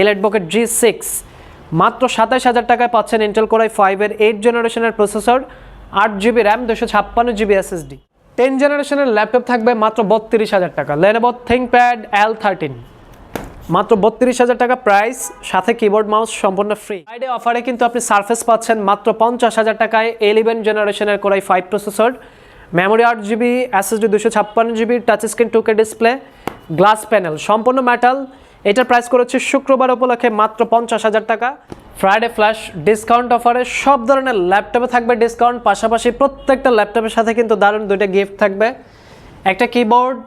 Elite book G six. মাত্র সাতাশ হাজার টাকায় পাচ্ছেন ইন্টেল কোরাই ফাইভের এইট জেনারেশনের প্রসেসর আট জিবি র্যাম দুশো ছাপ্পান্ন জিবি এসএসডি টেন জেনারেশনের ল্যাপটপ থাকবে মাত্র বত্রিশ হাজার টাকা। লেনেভো থিঙ্কপ্যাড এল থার্টিন মাত্র বত্রিশ হাজার টাকা প্রাইস সাথে কিবোর্ড মাউস সম্পূর্ণ ফ্রি ফ্রাইডে অফারে কিন্তু আপনি সার্ফেস পাচ্ছেন মাত্র পঞ্চাশ হাজার টাকায় এলিভেন জেনারেশনের core i five processor memory আট জিবি এসএসডি দুশো ছাপ্পান্ন GB touch screen two K display glass panel সম্পূর্ণ মেটাল এটার প্রাইস করেছে শুক্রবার উপলক্ষে মাত্র পঞ্চাশ হাজার টাকা। ফ্রাইডে ফ্ল্যাশ ডিসকাউন্ট অফারে সব ধরনের ল্যাপটপে থাকবে ডিসকাউন্ট পাশাপাশি প্রত্যেকটা ল্যাপটপের সাথে কিন্তু দারুণ দুইটা গিফট থাকবে। একটা কিবোর্ড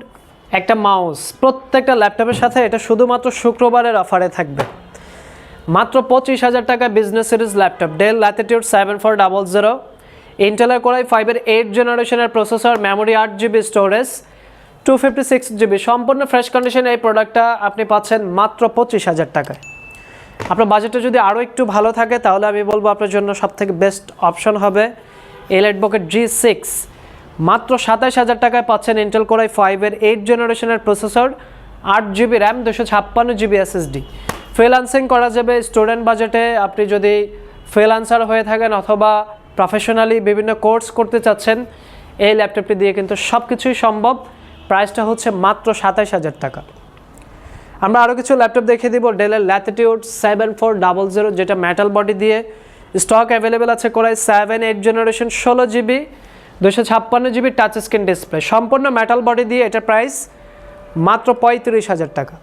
একটা মাউস প্রত্যেকটা ল্যাপটপের সাথে এটা শুধুমাত্র শুক্রবারের অফারে থাকবে। মাত্র পঁচিশ হাজার টাকা business series laptop Dell Latitude seven four double zero ইন্টেলের কোরাই ফাইভের এইট জেনারেশনের প্রসেসর মেমোরি আট GB storage two fifty six GB সম্পূর্ণ ফ্রেশ কন্ডিশনে এই প্রোডাক্টটা আপনি পাচ্ছেন মাত্র পঁচিশ হাজার টাকায়। আপনার বাজেটটা যদি আরও একটু ভালো থাকে, তাহলে আমি বলব আপনার জন্য সবথেকে বেস্ট অপশন হবে এলাইট বকেট জি সিক্স মাত্র সাতাশ হাজার টাকায় পাচ্ছেন ইন্টেল কোরাই ফাইভের এইট জেনারেশনের প্রসেসর আট জিবি র্যাম দুশো ছাপ্পান্ন জিবি এসএসডি ফ্রিলান্সিং করা যাবে স্টুডেন্ট বাজেটে আপনি যদি ফ্রিলান্সার হয়ে থাকেন অথবা প্রফেশনালি বিভিন্ন কোর্স করতে চাচ্ছেন, এই ল্যাপটপটি দিয়ে কিন্তু সব কিছুই সম্ভব। প্রাইসটা হচ্ছে মাত্র সাতাশ হাজার টাকা। আমরা আরও কিছু ল্যাপটপ দেখিয়ে দিব ডেলের Latitude seven four double zero যেটা মেটাল বডি দিয়ে স্টক অ্যাভেলেবেল আছে core i seven eight generation ষোলো জিবি দুশো ছাপ্পান্ন জিবি টাচ স্ক্রিন ডিসপ্লে সম্পূর্ণ মেটাল বডি দিয়ে এটার প্রাইস মাত্র পঁয়ত্রিশ হাজার টাকা।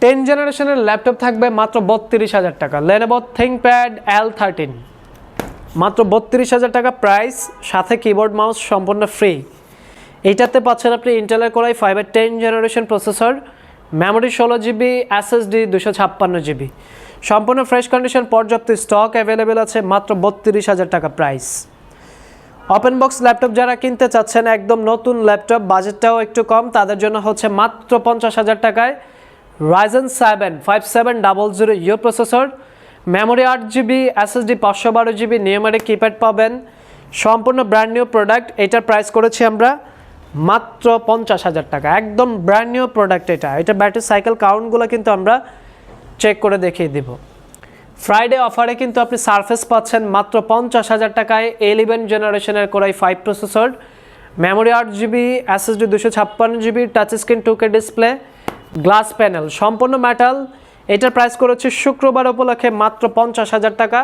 টেন জেনারেশনের ল্যাপটপ থাকবে মাত্র বত্রিশ হাজার টাকা। লেনেভো থিঙ্কপ্যাড এল থার্টিন মাত্র বত্রিশ হাজার টাকা প্রাইস সাথে কিবোর্ড মাউস সম্পূর্ণ ফ্রি এইটাতে পাচ্ছেন আপনি ইন্টেলের কোরাই ফাইভের টেন জেনারেশন প্রসেসর মেমোরি ষোলো জিবি এসএসডি দুশো ছাপ্পান্ন জিবি সম্পূর্ণ ফ্রেশ কন্ডিশন পর্যাপ্ত স্টক অ্যাভেলেবেল আছে, মাত্র বত্রিশ হাজার টাকা প্রাইস ওপেন বক্স ল্যাপটপ যারা কিনতে চাচ্ছেন, একদম নতুন ল্যাপটপ বাজেটটাও একটু কম, তাদের জন্য হচ্ছে মাত্র পঞ্চাশ হাজার টাকায় Ryzen seven five seven double zero U processor memory আট জিবি এসএসডি পাঁচশো বারো জিবি নিয়মারে কিপ্যাড পাবেন। সম্পূর্ণ ব্র্যান্ড নিউ প্রোডাক্ট এটার প্রাইস করেছি আমরা মাত্র পঞ্চাশ হাজার টাকা। একদম ব্র্যান্ড নিউ প্রোডাক্ট এটা। এটা ব্যাটারি সাইকেল কাউন্টগুলো কিন্তু আমরা চেক করে দেখিয়ে দিব। ফ্রাইডে অফারে কিন্তু আপনি সারফেস পাচ্ছেন মাত্র পঞ্চাশ হাজার টাকায় এলিভেন জেনারেশনের core i five processor memory আট জিবি এসএসডি দুশো ছাপ্পান্ন GB touch screen two K display glass panel সম্পূর্ণ মেটাল এটার প্রাইস করেছে শুক্রবার উপলক্ষে মাত্র পঞ্চাশ হাজার টাকা।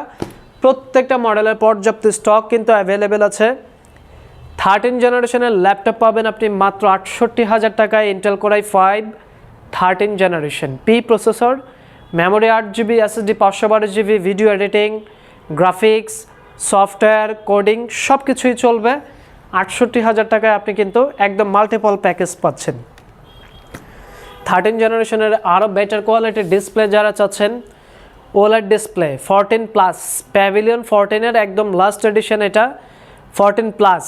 প্রত্যেকটা মডেলের পর্যাপ্ত স্টক কিন্তু অ্যাভেলেবেল আছে। থার্টিন জেনারেশনের ল্যাপটপ পাবেন আপনি মাত্র আটষট্টি হাজার টাকায় Intel core i five thirteen generation P processor memory আট জিবি এসএসডি পাঁচশো বারো GB video editing graphics software coding সব কিছুই চলবে। আটষট্টি হাজার টাকায় আপনি কিন্তু একদম মাল্টিপল প্যাকেজ পাচ্ছেন। থার্টিন জেনারেশনের আরও বেটার কোয়ালিটির ডিসপ্লে যারা চাচ্ছেন ওলার ডিসপ্লে ফরটিন প্লাস প্যাভিলিয়ন ফরটিনের একদম লাস্ট এডিশন এটা fourteen plus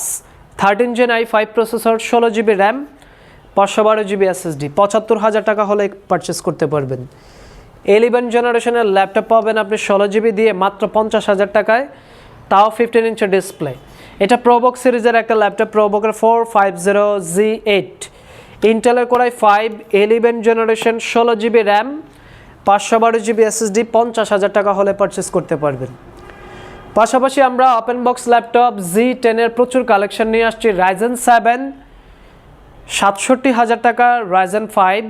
thirteen gen i five processor, ষোলো জিবি র্যাম, পাঁচশো বারো জিবি এসএসডি, পঁচাত্তর হাজার টাকা হলে পারচেস করতে পারবেন। এলিভেন জেনারেশনের ল্যাপটপ পাবেন আপনি ষোলো জিবি দিয়ে মাত্র পঞ্চাশ হাজার টাকায়, তাও ফিফটিন ইঞ্চের ডিসপ্লে এটা প্রোবক সিরিজের একটা laptop প্রোবকের four five zero G eight ইন্টেলের core i five eleven generation ষোলো জিবি র্যাম, পাঁচশো বারো জিবি এসএসডি, পঞ্চাশ হাজার টাকা হলে পারচেস করতে পারবেন। পাশাপাশি আমরা ওপেন বক্স ল্যাপটপ জি টেনের প্রচুর কালেকশন নিয়ে আসছি। রাইজেন সেভেন সাতষট্টি হাজার টাকা রাইজেন ফাইভ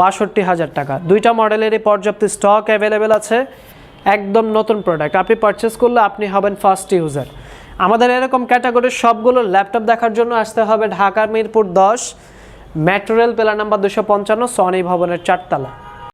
বাষট্টি হাজার টাকা। দুইটা মডেলেরই পর্যাপ্ত স্টক অ্যাভেলেবেল আছে। একদম নতুন প্রোডাক্ট আপনি পারচেস করলে আপনি হবেন ফার্স্ট ইউজার আমাদের এরকম ক্যাটাগরির সবগুলো ল্যাপটপ দেখার জন্য আসতে হবে ঢাকার মিরপুর দশ মেট্রো রেল পেলা নাম্বার দুশো পঞ্চান্ন সনি ভবনের চারতলা।